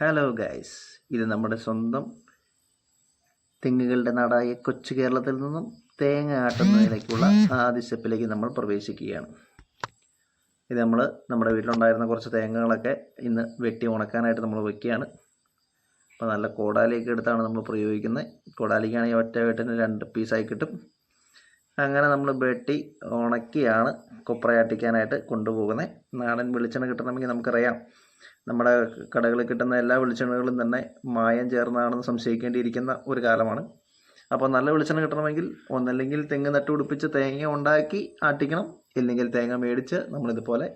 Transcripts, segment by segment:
Hello guys ഇത് നമ്മുടെ സ്വന്തം തെങ്ങുകളുടെ നാടായ കൊച്ചു കേരളത്തിൽ നിന്നും തേങ്ങ ആട്ടുന്നതിലേക്കുള്ള ആദ്യ സ്റ്റെപ്പിലേക്ക് നമ്മൾ പ്രവേശിക്കുകയാണ്. ഇത് നമ്മൾ നമ്മുടെ വീട്ടിലുണ്ടായിരുന്ന കുറച്ച് തേങ്ങകളൊക്കെ ഇന്ന് വെട്ടി ഉണക്കാനായിട്ട് നമ്മൾ വയ്ക്കുകയാണ് അപ്പോൾ നല്ല കോടാലിയൊക്കെ എടുത്താണ് നമ്മൾ പ്രയോഗിക്കുന്നത്. കോടാലിക്കാണെങ്കിൽ ഒറ്റ വെട്ടിന് രണ്ട് പീസായി കിട്ടും. അങ്ങനെ നമ്മൾ വെട്ടി ഉണക്കിയാണ് കൊപ്രയാട്ടിക്കാനായിട്ട് കൊണ്ടുപോകുന്നത്. നാടൻ വെളിച്ചെണ്ണ കിട്ടണമെങ്കിൽ നമുക്കറിയാം. നമ്മുടെ കടകളിൽ കിട്ടുന്ന എല്ലാ വെളിച്ചെണ്ണകളും തന്നെ മായം ചേർന്നതാണെന്ന് സംശയിക്കേണ്ടിയിരിക്കുന്ന ഒരു കാലമാണ്. അപ്പോൾ നല്ല വെളിച്ചെണ്ണ കിട്ടണമെങ്കിൽ ഒന്നല്ലെങ്കിൽ തെങ്ങ് നട്ടുപിടിപ്പിച്ച് തേങ്ങ ഉണ്ടാക്കി ആട്ടിക്കണം. ഇല്ലെങ്കിൽ തേങ്ങ മേടിച്ച് നമ്മളിതുപോലെ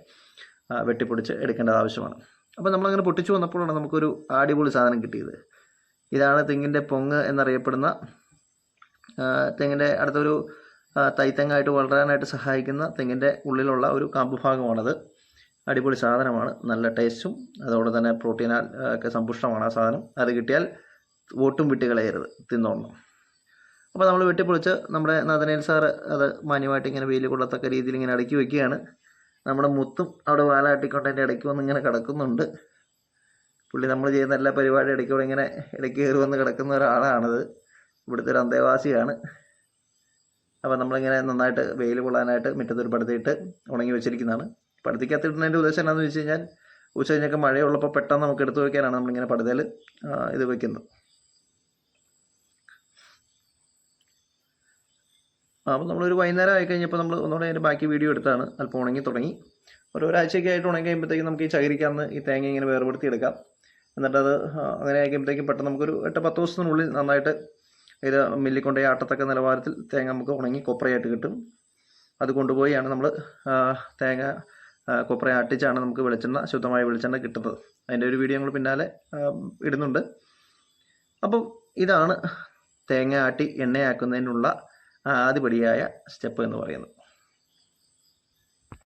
വെട്ടിപ്പൊടിച്ച് എടുക്കേണ്ടത് ആവശ്യമാണ്. അപ്പോൾ നമ്മളങ്ങനെ പൊട്ടിച്ചു വന്നപ്പോഴാണ് നമുക്കൊരു അടിപൊളി സാധനം കിട്ടിയത്. ഇതാണ് തെങ്ങിന്റെ പൊങ്ങ് എന്നറിയപ്പെടുന്ന തെങ്ങിന്റെ അടുത്തൊരു തൈത്തെങ്ങായിട്ട് വളരാനായിട്ട് സഹായിക്കുന്ന തെങ്ങിന്റെ ഉള്ളിലുള്ള ഒരു കാമ്പ് ഭാഗമാണത്. അടിപൊളി സാധനമാണ്. നല്ല ടേസ്റ്റും അതോടെ തന്നെ പ്രോട്ടീനാൽ ഒക്കെ സമ്പുഷ്ടമാണ് ആ സാധനം. അത് കിട്ടിയാൽ ഒട്ടും വിട്ടുകളയരുത് തിന്നോണം അപ്പോൾ നമ്മൾ വെട്ടിപ്പൊളിച്ച് നമ്മുടെ നദനേൽ സാറ് അത് മാന്യമായിട്ട് ഇങ്ങനെ വെയിൽ കൊള്ളത്തക്ക രീതിയിൽ ഇങ്ങനെ അടുക്കി വെക്കുകയാണ്. നമ്മുടെ മുത്തും അവിടെ വാലാട്ടിക്കൊണ്ട് അതിന്റെ ഇടയ്ക്ക് വന്ന് ഇങ്ങനെ കിടക്കുന്നുണ്ട്. പുള്ളി നമ്മൾ ചെയ്യുന്ന എല്ലാ പരിപാടി ഇടയ്ക്കൂടെ ഇങ്ങനെ ഇടയ്ക്ക് കയറി വന്ന് കിടക്കുന്ന ഒരാളാണത്. ഇവിടുത്തെ ഒരു അന്തേവാസിയാണ്. അപ്പോൾ നമ്മളിങ്ങനെ നന്നായിട്ട് വെയിൽ കൊള്ളാനായിട്ട് മുറ്റത്തൊരു പടുത്തിയിട്ട് ഉണങ്ങി വെച്ചിരിക്കുന്നതാണ്. പടുത്തിക്കകത്ത് ഇടുന്നതിന്റെ ഉദ്ദേശം എന്താണെന്ന് വെച്ച് കഴിഞ്ഞാൽ ഉച്ച കഴിഞ്ഞൊക്കെ മഴയുള്ളപ്പോൾ പെട്ടെന്ന് നമുക്ക് എടുത്തു വയ്ക്കാനാണ് നമ്മളിങ്ങനെ പടുതയിൽ ഇത് വെക്കുന്നത് അപ്പോൾ നമ്മളൊരു വൈകുന്നേരം ആയി കഴിഞ്ഞപ്പോൾ നമ്മൾ ഒന്നുകൂടെ അതിന്റെ ബാക്കി വീഡിയോ എടുത്താണ്. അല്പം ഉണങ്ങി തുടങ്ങി. ഒരു ഒരാഴ്ചയൊക്കെ ആയിട്ട് ഉണങ്ങി കഴിയുമ്പോഴത്തേക്കും നമുക്ക് ഈ ചകിരിക്കാന്ന് ഈ തേങ്ങ ഇങ്ങനെ വേർപെടുത്തി എടുക്കാം. എന്നിട്ടത് ആ, അങ്ങനെ ആയിരിക്കുമ്പോഴത്തേക്കും പെട്ടെന്ന് നമുക്കൊരു എട്ട് പത്ത് ദിവസത്തിനുള്ളിൽ നന്നായിട്ട് ഇത് മില്ലിൽ കൊണ്ടുപോയി ആട്ടത്തക്ക നിലവാരത്തിൽ തേങ്ങ നമുക്ക് ഉണങ്ങി കൊപ്രയായിട്ട് കിട്ടും. അത് കൊണ്ടുപോയാണ് നമ്മൾ തേങ്ങ കൊപ്ര ആട്ടിച്ചാണ് നമുക്ക് വെളിച്ചെണ്ണ ശുദ്ധമായ വെളിച്ചെണ്ണ കിട്ടുന്നത്. അതിന്റെ ഒരു വീഡിയോ ഞങ്ങൾ പിന്നാലെ ഇടുന്നുണ്ട്. അപ്പം ഇതാണ് തേങ്ങ ആട്ടി എണ്ണയാക്കുന്നതിനുള്ള ആദ്യപടിയായ സ്റ്റെപ്പ് എന്ന് പറയുന്നത്.